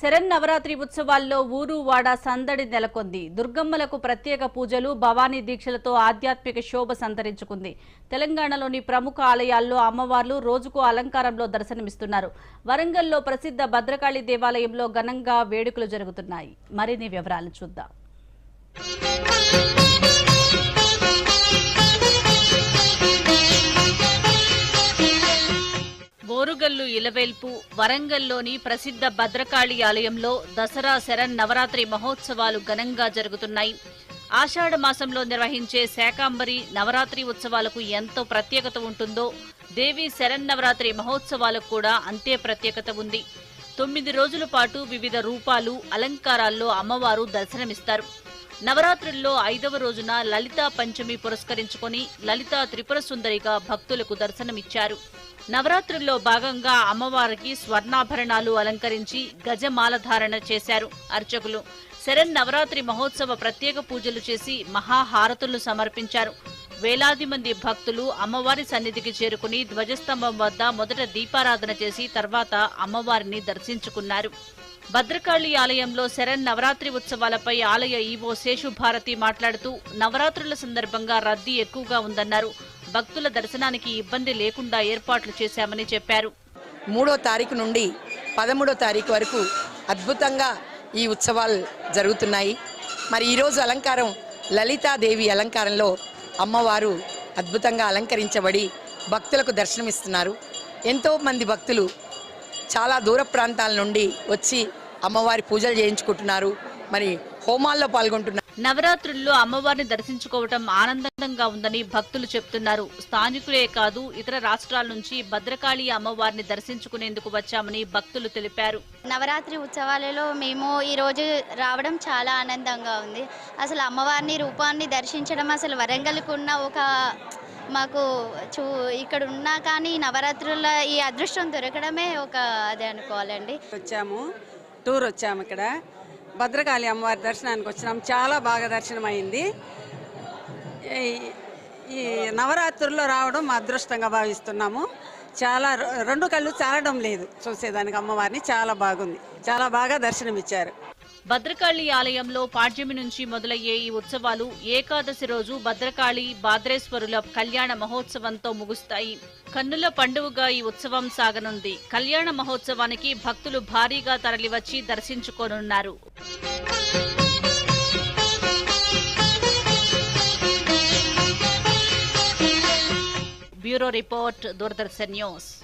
శరన్నవరాత్రి ఉత్సవాల్లో ఊరు వాడ సందడి నెలకొంది. దుర్గమ్మలకు ప్రత్యేక పూజలు భవానీ దీక్షలతో ఆధ్యాత్మిక శోభ సంతరించుకుంది. తెలంగాణలోని ప్రముఖ ఆలయాల్లో అమ్మవార్లు రోజుకు అలంకారంలో దర్శనమిస్తున్నారు. వరంగల్లో ప్రసిద్ధ భద్రకాళి దేవాలయంలో ఘనంగా వేడుకలు జరుగుతున్నాయి. మరిన్ని వివరాలు చూద్దాం. బోరుగల్లు ఇలవేల్పు వరంగల్లోని ప్రసిద్ధ భద్రకాళి ఆలయంలో దసరా శరణ్ నవరాత్రి మహోత్సవాలు ఘనంగా జరుగుతున్నాయి. ఆషాఢ మాసంలో నిర్వహించే శాకాంబరి నవరాత్రి ఉత్సవాలకు ఎంతో ప్రత్యేకత ఉంటుందో దేవి శరన్నవరాత్రి మహోత్సవాలకు కూడా అంతే ప్రత్యేకత ఉంది. తొమ్మిది రోజుల పాటు వివిధ రూపాలు అలంకారాల్లో అమ్మవారు దర్శనమిస్తారు. నవరాత్రుల్లో ఐదవ రోజున లలితా పంచమి పురస్కరించుకొని లలితా త్రిపుర సుందరిగా భక్తులకు దర్శనమిచ్చారు. నవరాత్రుల్లో భాగంగా అమ్మవారికి స్వర్ణాభరణాలు అలంకరించి గజమాలధారణ చేశారు అర్చకులు. శరణ్ నవరాత్రి మహోత్సవ ప్రత్యేక పూజలు చేసి మహాహారతులు సమర్పించారు. వేలాది మంది భక్తులు అమ్మవారి సన్నిధికి చేరుకుని ధ్వజస్తంభం వద్ద మొదట దీపారాధన చేసి తర్వాత అమ్మవారిని దర్శించుకున్నారు. భద్రకాళి ఆలయంలో శరణ్ నవరాత్రి ఉత్సవాలపై ఆలయ ఈవో శేషుభారతి మాట్లాడుతూ నవరాత్రుల సందర్భంగా రద్దీ ఎక్కువగా ఉందన్నారు. భక్తుల దర్శనానికి ఇబ్బంది లేకుండా ఏర్పాట్లు చేశామని చెప్పారు. మూడో తారీఖు నుండి పదమూడో తారీఖు వరకు అద్భుతంగా ఈ ఉత్సవాలు జరుగుతున్నాయి. మరి ఈరోజు అలంకారం లలితాదేవి అలంకారంలో అమ్మవారు అద్భుతంగా అలంకరించబడి భక్తులకు దర్శనమిస్తున్నారు. ఎంతో మంది భక్తులు చాలా దూర ప్రాంతాల నుండి వచ్చి అమ్మవారి పూజలు చేయించుకుంటున్నారు. మరి హోమాల్లో పాల్గొంటున్నారు. నవరాత్రుల్లో అమ్మవారిని దర్శించుకోవటం ఆనందంగా ఉందని భక్తులు చెప్తున్నారు. స్థానికులే కాదు ఇతర రాష్ట్రాల నుంచి భద్రకాళి అమ్మవారిని దర్శించుకునేందుకు వచ్చామని భక్తులు తెలిపారు. నవరాత్రి ఉత్సవాలలో మేము ఈరోజు రావడం చాలా ఆనందంగా ఉంది. అసలు అమ్మవారిని రూపాన్ని దర్శించడం అసలు వరంగల్కు ఉన్న ఒక మాకు చూ ఇక్కడ ఉన్నా కానీ నవరాత్రుల ఈ అదృష్టం దొరకడమే ఒక అదే అనుకోవాలండి. వచ్చాము. టూర్ వచ్చాము ఇక్కడ. భద్రకాళి అమ్మవారి దర్శనానికి వచ్చినాం. చాలా బాగా దర్శనం అయింది ఈ- నవరాత్రుల్లో రావడం మా అదృష్టంగా భావిస్తున్నాము. చాలా రెండు కళ్ళు చాలడం లేదు. చూసేదానికి అమ్మవారిని చాలా బాగుంది. చాలా బాగా దర్శనం ఇచ్చారు భద్రకాళి ఆలయంలో పాడ్యమి నుంచి మొదలయ్యే ఈ ఉత్సవాలు ఏకాదశి రోజు భద్రకాళి భాద్రేశ్వరుల కళ్యాణ మహోత్సవంతో ముగుస్తాయి. కన్నుల పండుగగా ఈ ఉత్సవం సాగనుంది. కళ్యాణ మహోత్సవానికి భక్తులు భారీగా తరలివచ్చి దర్శించుకోనున్నారు. Bureau report Doordarshan news.